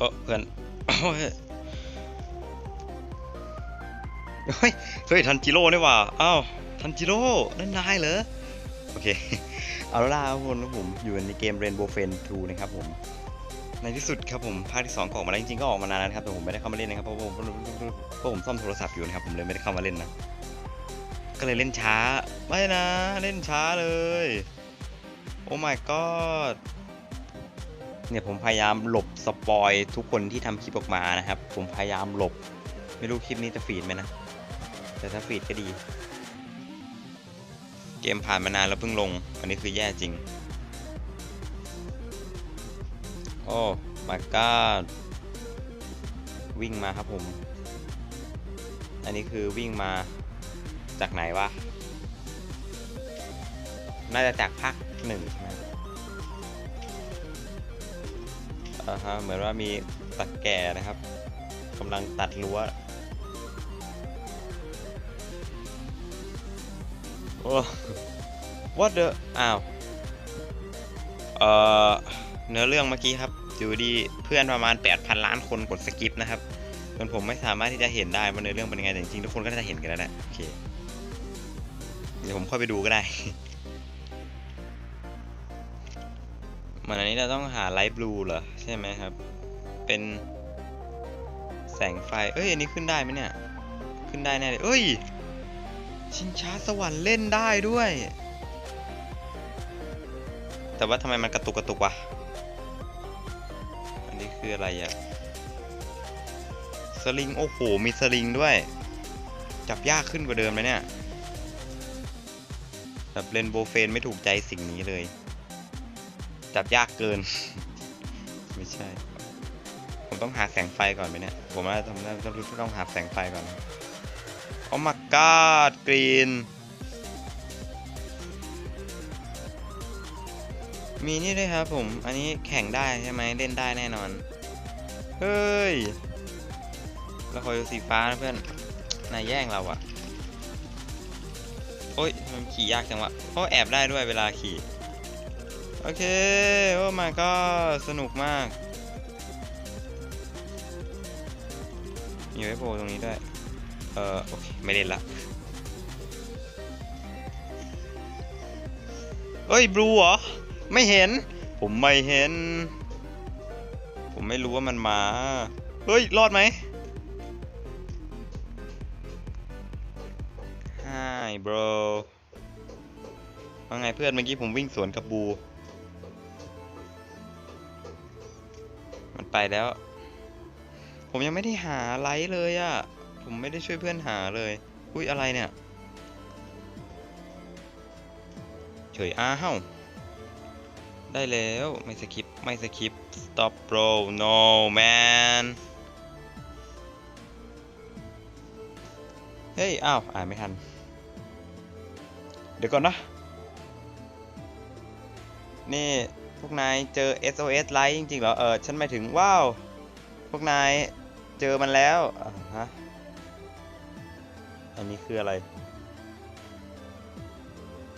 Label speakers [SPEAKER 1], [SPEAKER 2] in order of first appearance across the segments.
[SPEAKER 1] เออเพื่อนเฮ้ยเฮ้ยทันจิโร่นี่ว่าอ้าวทันจิโร่นั่นนายเหรอ โอเค เอาละล่ะทุกคนครับผมอยู่ในเกม Rainbow Friend 2นะครับผม ในที่สุดครับผมภาคที่ 2 ก็ออกมาแล้วจริงๆก็ออกมานานแล้วนะครับแต่ผมไม่ได้เข้ามาเล่นนะครับเพราะผมเพราะผมซ่อมโทรศัพท์อยู่นะครับผมเลยไม่ได้เข้ามาเล่นนะ ก็เลยเล่นช้า ไม่นะ เล่นช้าเลย โอ้ my god เนี่ยผมพยายามหลบสปอยทุกคนที่ทำคลิปออกมานะครับ ผมพยายามหลบ ไม่รู้คลิปนี้จะฟีดไหมนะ แต่ถ้าฟีดก็ดี เกมผ่านมานานแล้วเพิ่งลง อันนี้คือแย่จริง โอ้ my god วิ่งมาครับผม อันนี้คือวิ่งมาจากไหนวะ น่าจะจากภาคหนึ่งใช่ไหม อ่าฮะเหมือนว่ามีตัดแก่นะครับกำลังตัดรั้วโอ้ what the อ้าวเอ่อเนื้อเรื่องเมื่อกี้ครับอยู่ดีเพื่อนประมาณ 8,000 ล้านคนกดสกิปนะครับจนผมไม่สามารถที่จะเห็นได้ว่าเนื้อเรื่องเป็นยังไงแต่จริงๆทุกคนก็น่าจะเห็นกันแล้วแหละโอเคเดี๋ยวผมค่อยไปดูก็ได้ มันอันนี้เราต้องหาไลท์บลูเหรอ ใช่ไหมครับ เป็นแสงไฟ เอ้ย อันนี้ขึ้นได้ไหมเนี่ย ขึ้นได้แน่เลย เอ้ย ชิงช้าสวรรค์เล่นได้ด้วย แต่ว่าทำไมมันกระตุกกระตุกวะ อันนี้คืออะไรอะสลิง โอ้โห มีสลิงด้วย จับยากขึ้นกว่าเดิมเลยเนี่ย แบบเลนโบเฟนไม่ถูกใจสิ่งนี้เลย จับยากเกิน ไม่ใช่ ผมต้องหาแสงไฟก่อนไหมเนี่ย ผมว่าต้องต้องต้องต้องหาแสงไฟก่อนโอ้ my god กรีน มีนี่ด้วยครับผม อันนี้แข่งได้ใช่ไหมเล่นได้แน่นอน เฮ้ยแล้วคอยสีฟ้านะเพื่อน นายแย่งเราอะโอ้ยมันขี่ยากจังวะโอ้แอบได้ด้วยเวลาขี่ โอเคโอ้ my god สนุกมากมีไว้โผล่ตรงนี้ด้วย เออโอเค ไม่เล่นละเฮ้ยบลูเหรอ ไม่เห็น ผมไม่เห็น ผมไม่รู้ว่ามันมา เฮ้ย รอดไหม Hi bro ว่าไงเพื่อนเมื่อกี้ผมวิ่งสวนกับบู ไปแล้ว ผมยังไม่ได้หาไลท์เลยอะ่ะ ผมไม่ได้ช่วยเพื่อนหาเลย อุ้ยอะไรเนี่ย เฉยอ้าวได้แล้วไม่สคิปไม่สคิป stop bro no man เฮ้ย อ้าว อ่านไม่ทัน เดี๋ยวก่อนนะ นี่ พวกนายเจอ SOS ไลท์จริงๆเหรอ เออ ฉันหมายถึงว้าว พวกนายเจอมันแล้วอ่าฮะ อันนี้คืออะไร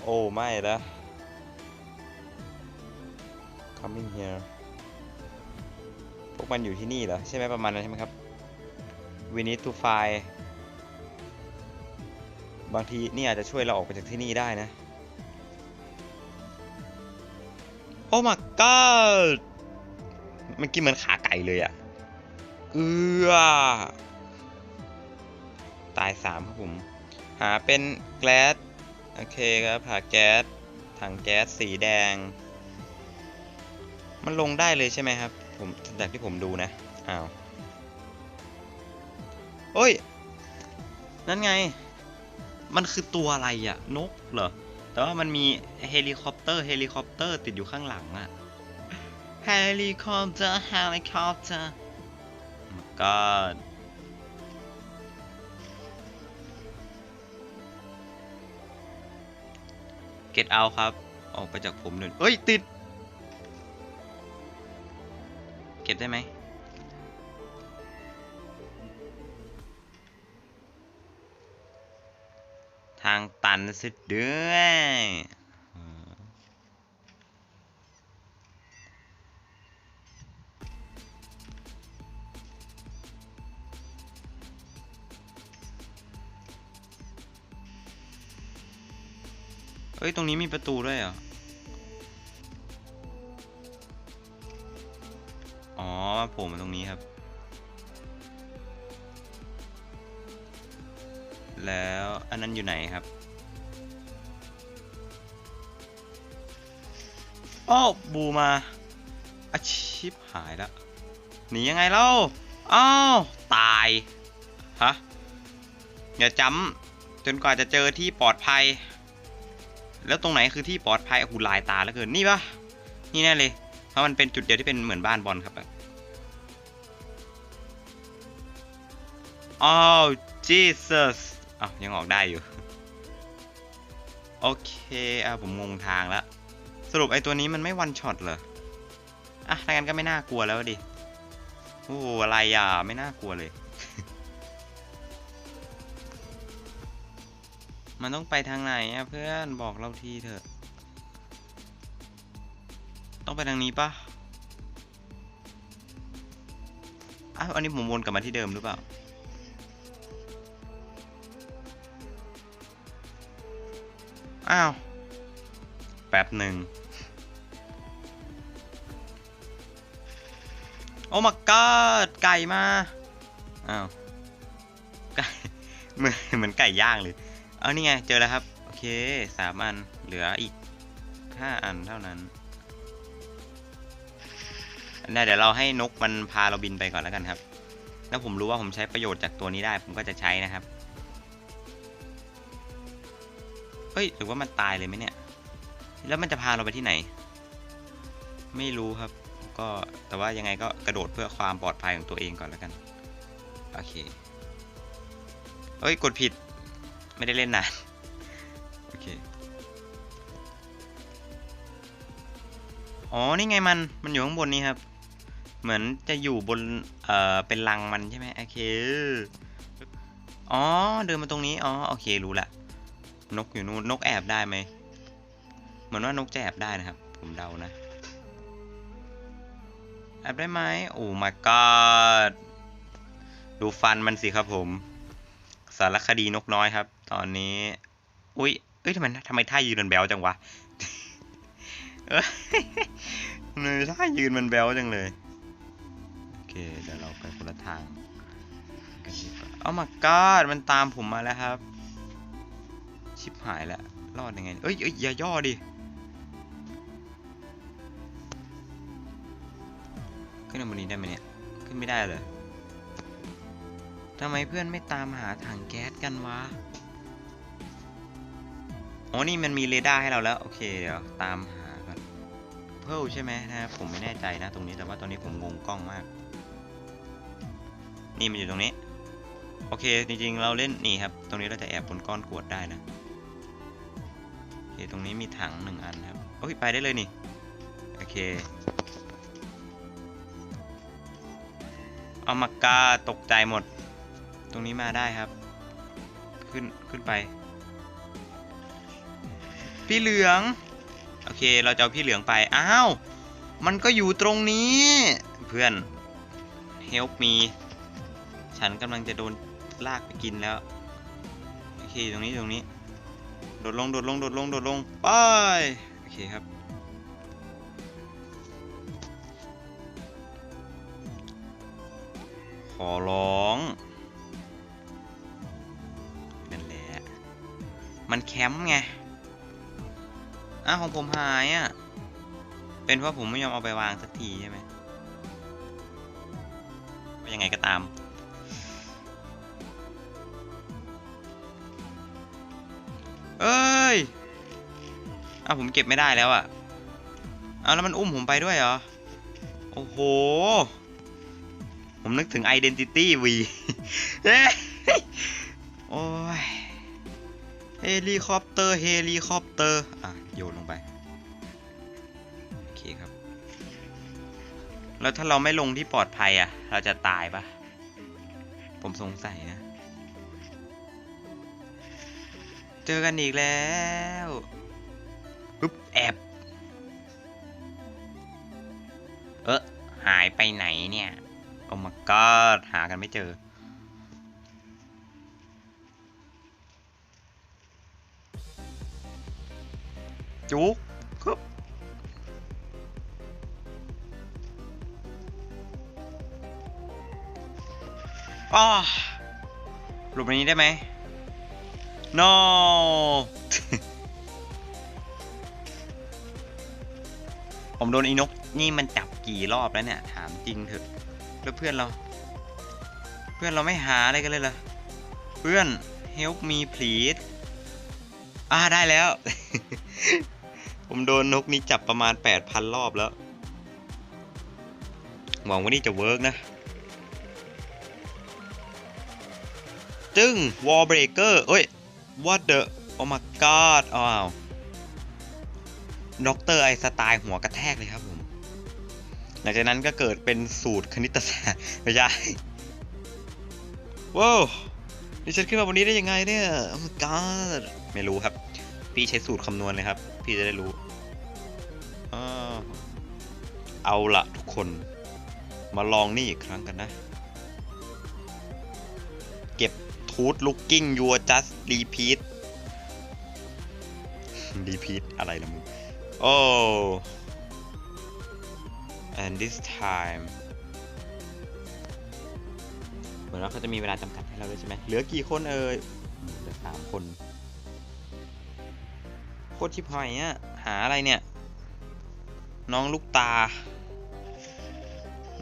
[SPEAKER 1] โอ้ไม่ละ coming here พวกมันอยู่ที่นี่เหรอ ใช่ไหมประมาณนั้นใช่ไหมครับ we need to find บางทีนี่อาจจะช่วยเราออกไปจากที่นี่ได้นะ โอ้ my god เมื่กี้เหมือนขาไก่เลยอะเอือตายสามครับผม หาเป็นแก๊สโอเคครับ หาแก๊ส ถังแก๊สสีแดง มันลงได้เลยใช่ไหมครับ ผมจากที่ผมดูนะ อ้าว โอ้ย นั่นไง มันคือตัวอะไรอะนกเหรอ แต่ว่ามันมีเฮลิคอปเตอร์เฮลิคอปเตอร์ติดอยู่ข้างหลังอะเฮลิคอปเตอร์เฮลิคอปเตอร์ก็เก็ตเอาครับ ออกไปจากผมหน่อยเอ้ย ติด เก็บได้ไหม ทางตันสุดเด้อยเอ้ย ตรงนี้มีประตูด้วยเหรอ อ๋อ ผมมาตรงนี้ครับ แล้วอันนั้นอยู่ไหนครับอ้าวบูมาอาชิบหายแล้วหนียังไงเล่าอ้าวตายฮะอย่าจำจนกว่าจะเจอที่ปลอดภัย แล้วตรงไหนคือที่ปลอดภัยหูลายตาแล้วเกินนี่ปะนี่แน่เลยเพราะมันเป็นจุดเดียวที่เป็นเหมือนบ้านบอลครับแบบอ้าว Jesus อ้ายังออกได้อยู่ โอเคอะผมงงทางแล้ว สรุปไอ้ตัวนี้มันไม่วันช็อตเหรอ อะถ้างั้นก็ไม่น่ากลัวแล้วดิ โอ้อะไรอะ ไม่น่ากลัวเลย มันต้องไปทางไหนอะเพื่อนบอกเราทีเถอะ ต้องไปทางนี้ปะอ้าวอันนี้ผมวนกลับมาที่เดิมหรือเปล่า อ้าว แป๊บหนึ่งโอ้มากอดไก่มา อ้าวไก่เหมือนเหมือนไก่ย่างเลย เอานี่ไง เจอแล้วครับ โอเคสามอัน เหลืออีกห้าอันเท่านั้นเนี่ยเดี๋ยวเราให้นกมันพาเราบินไปก่อนแล้วกันครับ แล้วผมรู้ว่าผมใช้ประโยชน์จากตัวนี้ได้ ผมก็จะใช้นะครับ เฮ้ยหรือว่ามันตายเลยไหมเนี่ย แล้วมันจะพาเราไปที่ไหน ไม่รู้ครับ ก็แต่ว่ายังไงก็กระโดดเพื่อความปลอดภัยของตัวเองก่อนแล้วกัน โอเคเฮ้ย กดผิด ไม่ได้เล่นนาน โอเค อ๋อ นี่ไงมัน มันอยู่ข้างบนนี้ครับ เหมือนจะอยู่บน เอ่อ เป็นรังมันใช่ไหมโอเค อ๋อ เดินมาตรงนี้ อ๋อ โอเค รู้ละ นกอยู่นู้นนกแอบได้ไหมเหมือนว่านกจะแอบได้นะครับ ผมเดานะ แอบได้ไหมโอ้ my god ดูฟันมันสิครับผม สารคดีนกน้อยครับ ตอนนี้ อุ้ยเอ้ยทำไมทำไมท่ายืนมันแบวจังวะเอ้ยทำไมท่ายืนมันแบวจังเลยโอเคเดี๋ยวเราไปคนละทางกันดีกว่าเอามากาดมันตามผมมาแล้วครับ ชิบหายแล้วรอดยังไง เอ้ยเอ้ยอย่าย่อดิ ขึ้นมาบนนี้ได้ไหมเนี่ย ขึ้นไม่ได้เลยทำไมเพื่อนไม่ตามหาถังแก๊สกันวะ อ๋อ นี่มันมีเรดาร์ให้เราแล้ว โอเค เดี๋ยวตามหาก่อนเพิ่ลใช่ไหมนะ ผมไม่แน่ใจนะ ตรงนี้ แต่ว่าตอนนี้ผมงงกล้องมาก นี่มันอยู่ตรงนี้ โอเค จริงๆ เราเล่นนี่ครับ ตรงนี้เราจะแอบบนก้อนกรวดได้นะ ตรงนี้มีถังหนึ่งอันครับ โอ้ยไปได้เลยนี่ โอเค เอามากาตกใจหมด ตรงนี้มาได้ครับ ขึ้น ขึ้นไป พี่เหลือง โอเค เราจะเอาพี่เหลืองไป อ้าว มันก็อยู่ตรงนี้ เพื่อน help me ฉันกำลังจะโดนลากไปกินแล้ว โอเค ตรงนี้ ตรงนี้ โดดลงโดดลงโดดลงโดดลงไปโอเคครับขอร้องนั่นแหละมันแคมป์ไงอ้าวของผมหายอะเป็นเพราะผมไม่ยอมเอาไปวางสักทีใช่ไหมยังไงก็ตาม อ้าวผมเก็บไม่ได้แล้วอะอ้าวแล้วมันอุ้มผมไปด้วยเหรอ โอ้โห ผมนึกถึง Identity V เฮ้ยโอ้ยเฮลิคอปเตอร์ เฮลิคอปเตอร์ อะ โยนลงไป โอเคครับ แล้วถ้าเราไม่ลงที่ปลอดภัยอะ เราจะตายปะผมสงสัยนะ เจอกันอีกแล้ว ปึ๊บแอบเออหายไปไหนเนี่ยโอ้มาก็หากันไม่เจอ จุกฮึบอ้าหลบในนี้ได้ไหม no ผมโดนอีนกนี่มันจับกี่รอบแล้วเนี่ย ถามจริงเถอะแล้วเพื่อนเรา เพื่อนเราไม่หาอะไรกันเลยเหรอเพื่อน help me please อ่าได้แล้ว ผมโดนนกนี้จับประมาณ 8,000 รอบแล้วหวังว่านี่จะเวิร์กนะจึง wall breaker เอ้ย what the oh my god อ้าว ด็อกเตอร์ไอสไตล์หัวกระแทกเลยครับผม หลังจากนั้นก็เกิดเป็นสูตรคณิตศาสตร์ไม่ใช่ว้าวนี่ฉันขึ้นมาวันนี้ได้ยังไงเนี่ย oh my god ไม่รู้ครับ พี่ใช้สูตรคำนวณเลยครับ พี่จะได้รู้ เอาละทุกคน มาลองนี่อีกครั้งกันนะ เก็บทูธลุกกิ้งยัวจัสรีพีทรีพีทอะไรล่ะมึง โอ้ and this time เหมือนว่าเขาจะมีเวลาจำกัดให้เราด้วยใช่ไหมเหลือกี่คนเอ่ยเหลือสามคน โคตรชิบหายอะหาอะไรเนี่ย น้องลูกตา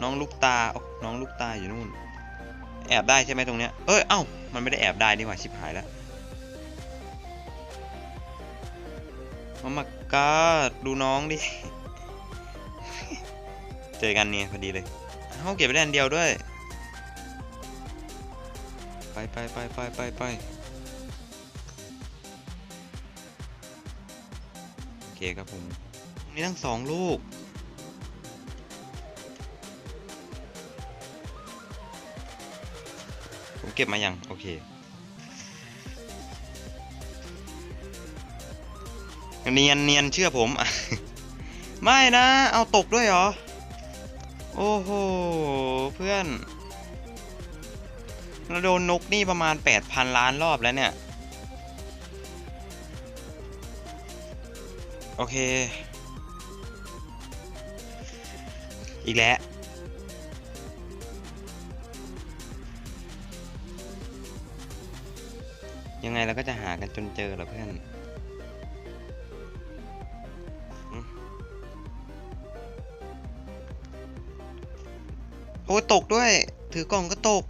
[SPEAKER 1] น้องลูกตาโอ้น้องลูกตาอยู่นู่น แอบได้ใช่ไหมตรงเนี้ย เอ้ย เอ้า มันไม่ได้แอบได้นี่หว่าชิบหายแล้วโอ้มา กาดูน้องดิ เจอกันเนี่ยพอดีเลยเขาเก็บไปได้อันเดียวด้วย ไปไปไปไปไปไปโอเคครับผมมีทั้งสองลูกผมเก็บมายัง โอเค เนียนเนียนเชื่อผม ไม่นะ เอาตกด้วยเหรอ โอ้โห เพื่อนเราโดนนกนี่ประมาณ 8,000 ล้านรอบแล้วเนี่ย โอเค อีกแล้วยังไงเราก็จะหากันจนเจอเหรอเพื่อน อ้ตกด้วย ถือกล่องก็ตก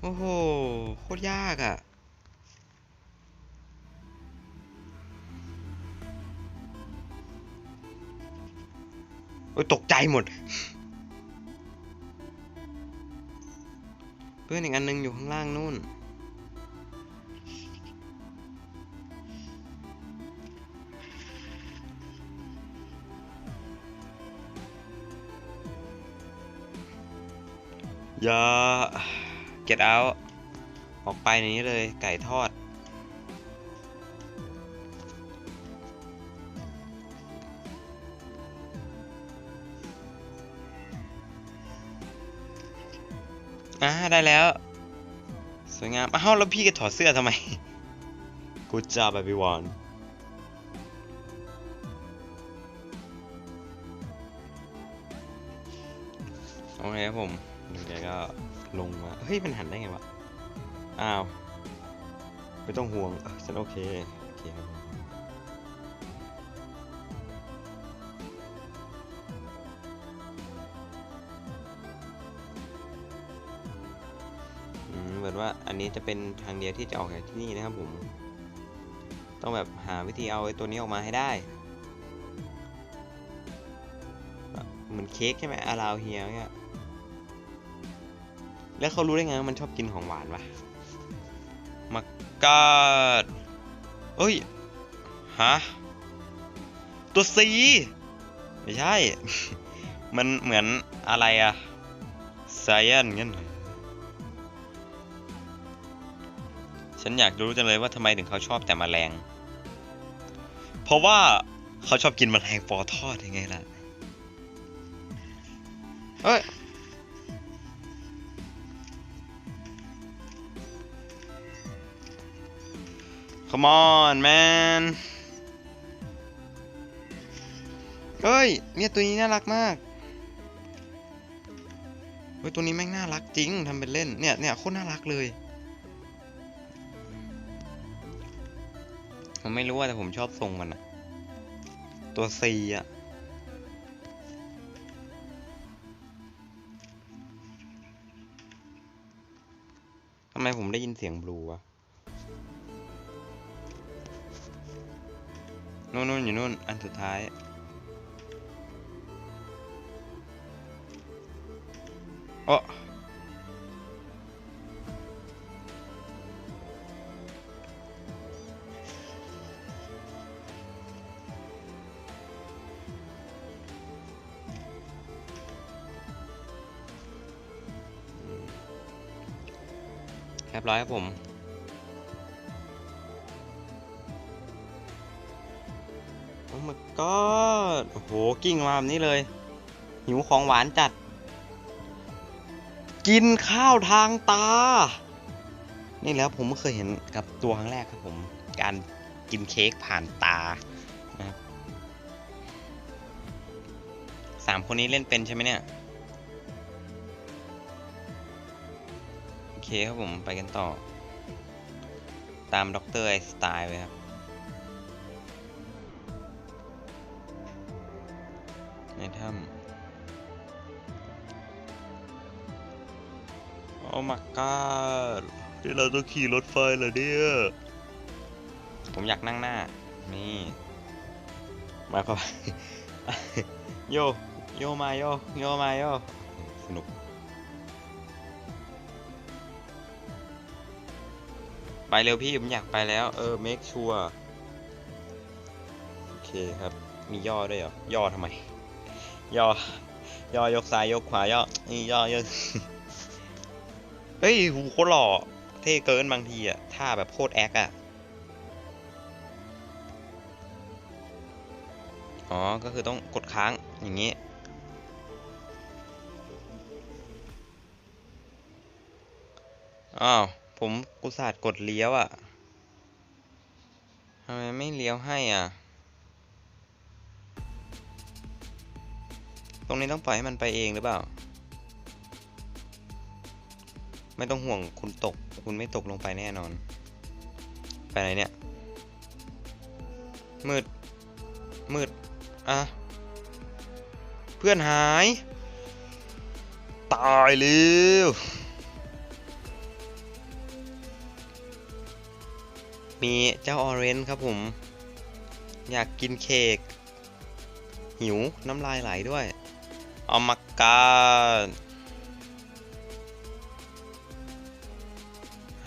[SPEAKER 1] โอ้โห โคตรยากอะ่ะ โอ้ตกใจหมด เพื่อนอีกอันนึงอยู่ข้างล่างนู่น อย่า get out ออกไปในนี้เลยไก่ทอด อ่าได้แล้ว สวยงามอ้าวแล้วพี่ก็ถอดเสื้อทำไม Good job everyone โอเคครับผม ลงมา เฮ้ย มันหันได้ไงวะ อ้าว ไม่ต้องห่วงฉันโอเค โอเคครับเหมือนว่าอันนี้จะเป็นทางเดียวที่จะออกจากที่นี่นะครับผม ต้องแบบหาวิธีเอาไอ้ตัวนี้ออกมาให้ได้ เหมือนเค้กใช่ไหมอาราวเฮียเนี่ย แล้วเขารู้ได้ไงว่ามันชอบกินของหวานวะมากาดเอ้ย ฮะ ตัวซีไม่ใช่ มันเหมือนอะไรอะไซแอนงั้นฉันอยากรู้จังเลยว่าทำไมถึงเขาชอบแต่แมลง เพราะว่าเขาชอบกินแมลงปอทอดยังไงล่ะ เอ้ย Come on man เอ้ย เนี่ยตัวนี้น่ารักมาก เฮ้ย ตัวนี้แม่งน่ารักจริงทำเป็นเล่น เนี่ย เนี่ยโคตรน่ารักเลย ผมไม่รู้ว่าแต่ผมชอบทรงมันอะตัวซีอะทำไมผมได้ยินเสียงบลูวะ นู่นนู่นอยู่นู่น อันสุดท้าย โอ้เรียบร้อยครับผม โอ้โหกิ้งมาแบบนี้เลย หิวของหวานจัด กินข้าวทางตา นี่แล้วผมไม่เคยเห็นกับตัวครั้งแรกครับผม การกินเค้กผ่านตานะสามคนนี้เล่นเป็นใช่ไหมเนี่ย โอเคครับผมไปกันต่อ ตามด็อกเตอร์ไอสไตล์เลยครับ ถ้ำโอ้ my god ที่เราต้องขี่รถไฟเหรอเนี่ยผมอยากนั่งหน้า นี่ มาเข้าไปโย โยมาโย โยมาโย สนุก ไปเร็วพี่ ผมอยากไปแล้ว เออ make sure โอเคครับ มีย่อด้วยเหรอ ย่อทำไม ย่อย่อยกซ้ายยกขวาย่อนี่ย่อยกเฮ้ยหูโคตรหล่อเท่เกินบางทีอะท่าแบบโคตรแอคอะอ๋อ ก็คือต้องกดค้างอย่างนี้ อ้าว ผมกุศาดกดเลี้ยวอะทำไมไม่เลี้ยวให้อะ รงนี้ต้องปล่อยให้มันไปเองหรือเปล่า ไม่ต้องห่วงคุณตก คุณไม่ตกลงไปแน่นอน ไปไหนเนี่ย มืด มืด อะ เพื่อนหาย ตายเร็วมีเจ้าออเรนจ์ครับผม อยากกินเค้กหิวน้ำลายไหลด้วย เอามากา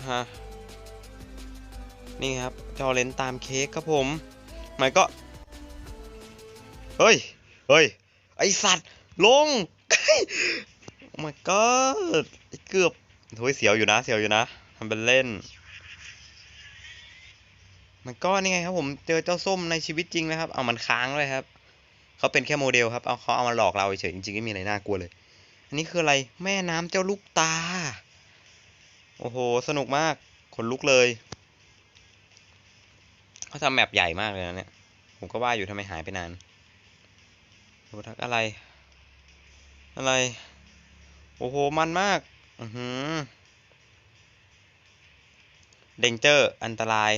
[SPEAKER 1] ฮะนี่ครับจอเลนตามเค้กครับผมมันก็ เฮ้ย เฮ้ย ไอสัตว์ ลง โอ้ my god ไอเกือบโอ้ยเสียวอยู่นะ เสียวอยู่นะทำเป็นเล่น มันก็นี่ไงครับผม เจอเจ้าส้มในชีวิตจริงนะครับ เอามันค้างเลยครับ เขาเป็นแค่โมเดลครับเอาเขาเอามาหลอกเราเฉยจริงๆไม่มีอะไรน่ากลัวเลย อันนี้คืออะไรแม่น้ำเจ้าลูกตา โอ้โห สนุกมากขนลุกเลยเขาทำแมปใหญ่มากเลยนะเนี่ย ผมก็ว่าอยู่ทำไมหายไปนานโอ้ทักอะไร อะไร โอ้โห มันมาก อือหือเดงเจอร์ อันตราย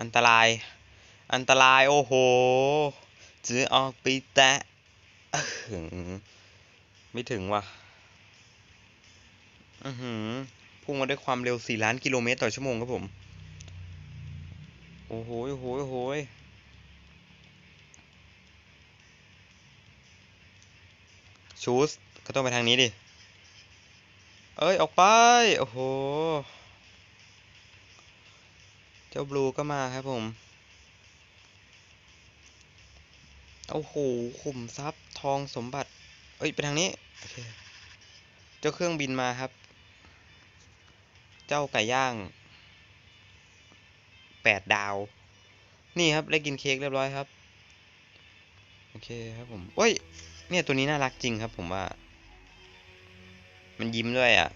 [SPEAKER 1] อันตราย อันตราย โอ้โห จะออกไปแตะอื้อหือไม่ถึงว่ะอือหือพุ่งมาด้วยความเร็ว 4 ล้านกิโลเมตรต่อชั่วโมงครับผม โอ้โหโอ้โหโอ้โหชูสก็ต้องไปทางนี้ดิ เอ้ย ออกไป โอ้โห เจ้าบลูก็มาครับผม โอ้โหขุมทรัพย์ทองสมบัติ เอ้ย ไปทางนี้ โอเค เจ้าเครื่องบินมาครับ เจ้าไก่ย่างแปดดาว นี่ครับ ได้กินเค้กเรียบร้อยครับ โอเคครับผมเอ้ย เนี่ยตัวนี้น่ารักจริงครับผมว่า มันยิ้มด้วยอะ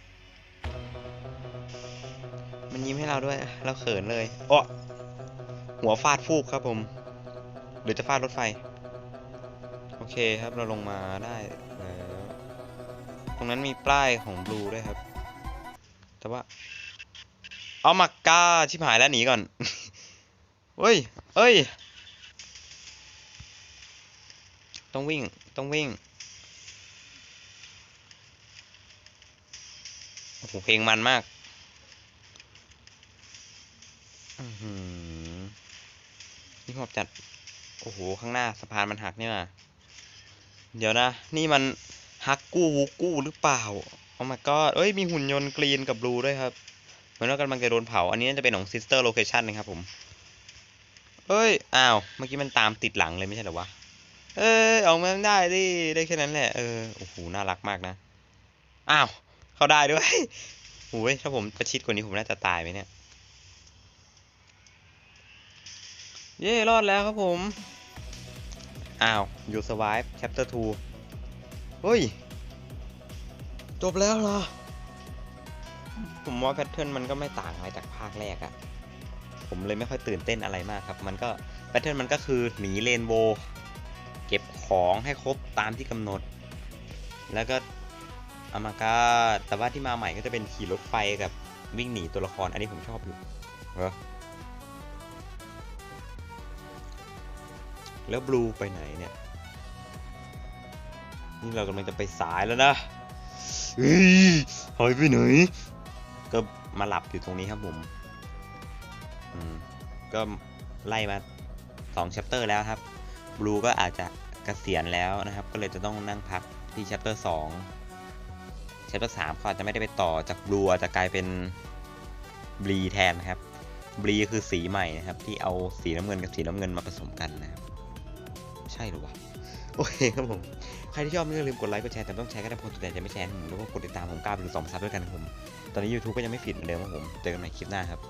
[SPEAKER 1] มันยิ้มให้เราด้วย เราเขินเลยโอ้หัวฟาดฟูกครับผม หรือจะฟาดรถไฟ เคครับเราลงมาได้แล้วตรงนั้นมีป้ายของบลูด้วยครับ แต่ว่า เอามากาชิบหายแล้วหนีก่อนเฮ้ยเอ้ย ต้องวิ่ง ต้องวิ่ง โอ้โห เพลงมันมากอือหือนี่หอบจัด โอ้โห ข้างหน้าสะพานมันหักนี่มา เดี๋ยวนะ นี่มันฮักกู้วูกู้หรือเปล่าโอ้ my god เอ้ย มีหุ่นยนต์กรีนกับบลูด้วยครับ เหมือนว่ากำลังจะโดนเผา อันนี้น่าจะเป็นของ sister location นนะครับผม เอ้ย อ้าว เมื่อกี้มันตามติดหลังเลยไม่ใช่หรอวะ เอ้ยออกมาไม่ได้ดิ ได้แค่นั้นแหละ เออ โอ้โห น่ารักมากนะ อ้าว เข้าได้ด้วยโอ้ยถ้าผมประชิดกว่านี้ผมน่าจะตายไหมเนี่ย เย้ รอดแล้วครับผม อ้าว you survive chapter 2 เฮ้ย จบแล้วเหรอ ผมว่าแพทเทิร์นมันก็ไม่ต่างอะไรจากภาคแรกอะผมเลยไม่ค่อยตื่นเต้นอะไรมากครับ มันก็แพทเทิร์นมันก็คือหนีเรนโบว์เก็บของให้ครบตามที่กำหนด แล้วก็อามาก็แต่ว่าที่มาใหม่ก็จะเป็นขี่รถไฟกับวิ่งหนีตัวละคร อันนี้ผมชอบอยู่เหรอ แล้วบลูไปไหนเนี่ย นี่เรากำลังจะไปสายแล้วนะเฮ้ยหายไปไหน ก็มาหลับอยู่ตรงนี้ครับผมอืมก็ไล่มาสอง chapter แล้วครับ บลูก็อาจจะเกษียณแล้วนะครับ ก็เลยจะต้องนั่งพักที่ chapter 2 chapter 3เขาอาจจะไม่ได้ไปต่อจากบลูอาจจะกลายเป็นบลีแทนนะครับ บลีคือสีใหม่นะครับ ที่เอาสีน้ำเงินกับสีน้ำเงินมาผสมกันนะครับ ใช่หรอวะ โอเคครับผม ใครที่ชอบอย่าลืมกดไลค์กดแชร์แต่ต้องแชร์ก็ได้เพราะตัวแต่จะไม่แชร์ผมแล้วก็กดติดตามผมกล้าไปถึงสองซับด้วยกันครับผม ตอนนี้ YouTube ก็ยังไม่ฟิดเหมือนเดิมครับผม เจอกันใหม่คลิปหน้าครับ